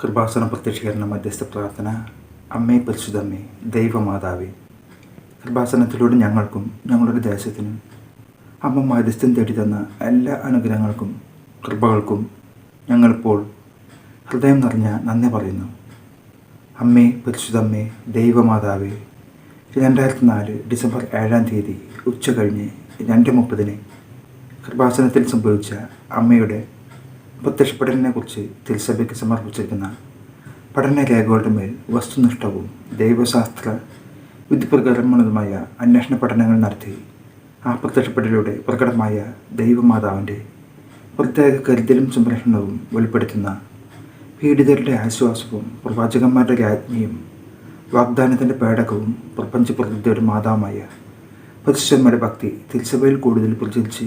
കൃപാസന പ്രത്യക്ഷീകരണ മധ്യസ്ഥ പ്രാർത്ഥന. അമ്മേ പരിശുദ്ധമ്മേ ദൈവമാതാവേ കൃപാസനത്തിലൂടെ ഞങ്ങൾക്കും ഞങ്ങളുടെ ദേശത്തിനും അമ്മ മധ്യസ്ഥം തേടി തന്ന എല്ലാ അനുഗ്രഹങ്ങൾക്കും കൃപകൾക്കും ഞങ്ങളിപ്പോൾ ഹൃദയം നിറഞ്ഞ നന്ദി പറയുന്നു. അമ്മേ പരിശുദ്ധമ്മേ ദൈവമാതാവേ രണ്ടായിരത്തി നാല് ഡിസംബർ ഏഴാം തീയതി ഉച്ച കഴിഞ്ഞ് രണ്ട് മുപ്പതിന് കൃപാസനത്തിൽ സംഭവിച്ച അമ്മയുടെ പ്രത്യക്ഷപ്പെടലിനെക്കുറിച്ച് തിരുസഭയ്ക്ക് സമർപ്പിച്ചിരിക്കുന്ന പഠന രേഖകളുടെ മേൽ വസ്തുനിഷ്ഠവും ദൈവശാസ്ത്ര വിധിപ്രകാരമുള്ളതുമായ അന്വേഷണ പഠനങ്ങൾ നടത്തി ആ പ്രത്യക്ഷപ്പെടലിലൂടെ പ്രകടമായ ദൈവമാതാവിന്റെ പ്രത്യേക കരുതലും സംരക്ഷണവും വെളിപ്പെടുത്തുന്ന പീഡിതരുടെ ആശ്വാസവും പ്രവാചകന്മാരുടെ രാജ്ഞിയും വാഗ്ദാനത്തിന്റെ പേടകവും പ്രപഞ്ച പ്രകൃതിയുടെ മാതാവുമായ പരിശുദ്ധന്മാരുടെ ഭക്തി തിരുസഭയിൽ കൂടുതൽ പ്രചരിച്ച്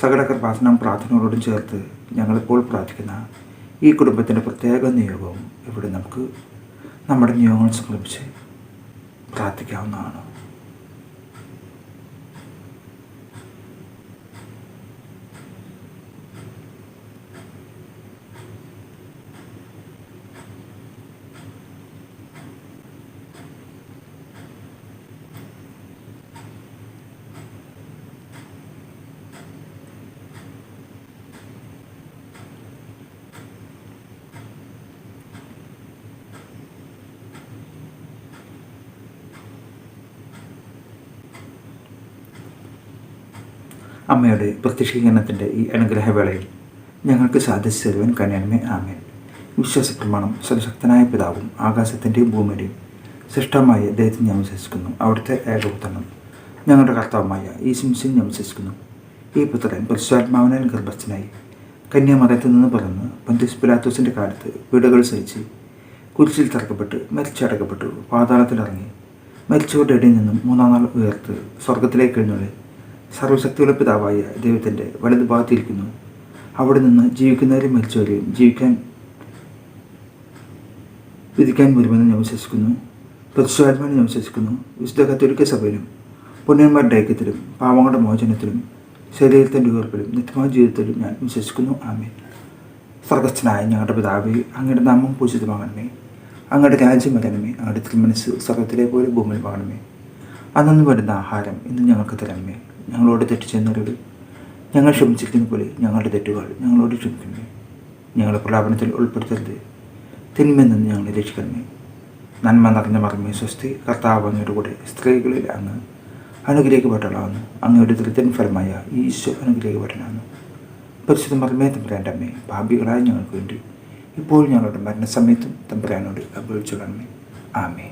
സകല കൃപാസനം പ്രാർത്ഥനകളോടും ചേർത്ത് ഞങ്ങളിപ്പോൾ പ്രാർത്ഥിക്കുന്ന ഈ കുടുംബത്തിന്റെ പ്രത്യേക നിയോഗവും ഇവിടെ നമുക്ക് നമ്മുടെ നിയോഗങ്ങൾ സംബന്ധിച്ച് പ്രാർത്ഥിക്കാവുന്നതാണ്. അമ്മയുടെ പ്രത്യക്ഷീകരണത്തിന്റെ ഈ അനുഗ്രഹവേളയിൽ ഞങ്ങൾക്ക് സാധിച്ചു തരുവാൻ കന്യാമേ ആമേൻ. വിശ്വാസ പ്രമാണം സർവശക്തനായ പിതാവും ആകാശത്തിന്റെയും ഭൂമിയുടെയും സൃഷ്ടമായ ദൈവത്തിൽ ഞാൻ വിശ്വസിക്കുന്നു. അവിടുത്തെ ഏകപുത്രനും ഞങ്ങളുടെ കർത്താവുമായ ഈ സിംസിൻ ഞാൻ വിശ്വസിക്കുന്നു. ഈ പുത്രൻ പരിശുദ്ധാത്മാവിനാൽ ഗർഭസ്ഥനായി കന്യാമതത്തിൽ നിന്ന് പറന്ന് പന്തിസ് പിലാത്തോസിന്റെ കാലത്ത് വീടുകൾ സഹിച്ച് കുരിശിൽ തറക്കപ്പെട്ട് മരിച്ചടക്കപ്പെട്ടു പാതാളത്തിലിറങ്ങി മരിച്ചവരുടെ ഇടയിൽ നിന്നും മൂന്നാം നാൾ ഉയർത്ത് സ്വർഗത്തിലേക്ക് എഴുന്നള്ളി. സർവശക്തിയുള്ള പിതാവായ ദൈവത്തിന്റെ വലതുഭാഗത്തിരിക്കുന്നു അവിടെ നിന്ന് ജീവിക്കുന്നവരും മരിച്ചവരെയും ജീവിക്കാൻ വിധിക്കാൻ വരുമെന്ന് ഞാൻ വിശ്വസിക്കുന്നു. പ്രതിഷ്ഠാത്മാവിനെ ഞാൻ വിശ്വസിക്കുന്നു. വിശുദ്ധ കത്തോലിക്ക സഭയിലും പുണ്യന്മാരുടെ ഐക്യത്തിലും പാവങ്ങളുടെ മോചനത്തിലും ശരീരത്തിന്റെ ഉയർപ്പിലും നിത്യമായ ജീവിതത്തിലും ഞാൻ വിശ്വസിക്കുന്നു. ആമേ സ്വർഗസ്ഥനായ ഞങ്ങളുടെ പിതാവേ അങ്ങയുടെ നാമം പൂജിതമാകണമേ. അങ്ങയുടെ രാജ്യം വരണമേ. അങ്ങയുടെ തിരുമനസ് സ്വർഗത്തിലെ പോലെ ഭൂമിയിൽ വാങ്ങണമേ അന്നു വരുന്ന ആഹാരം ഇന്ന് ഞങ്ങൾക്ക് തരണമേ. ഞങ്ങളോട് തെറ്റ് ചെയ്യുന്നവരോട് ഞങ്ങൾ ക്ഷമിച്ചിരിക്കുന്ന പോലെ ഞങ്ങളുടെ തെറ്റുകൾ ഞങ്ങളോട് ക്ഷമിക്കണമേ. ഞങ്ങളെ പ്രലാപനത്തിൽ ഉൾപ്പെടുത്തരുത്. തിന്മയിൽ നിന്ന് ഞങ്ങളെ രക്ഷിക്കണമേ. നന്മ നിറഞ്ഞ മറമേ സ്വസ്തി കർത്താവ് അങ്ങയുടെ കൂടെ സ്ത്രീകളിൽ അങ്ങ് അനുഗ്രഹിക്കപ്പെട്ടവളാകുന്നു. അങ്ങയുടെ ദൃതൻ ഫലമായ ഈശോ അനുഗ്രഹിക്കപ്പെട്ടനാണ് പരിശുദ്ധ മറമേ തമ്പുരാന്റെ അമ്മേ ഞങ്ങൾക്ക് വേണ്ടി ഇപ്പോൾ ഞങ്ങളുടെ മരണസമയത്തും തമ്പുരാനോട് അപേക്ഷിച്ചു കാണമേ ആമേ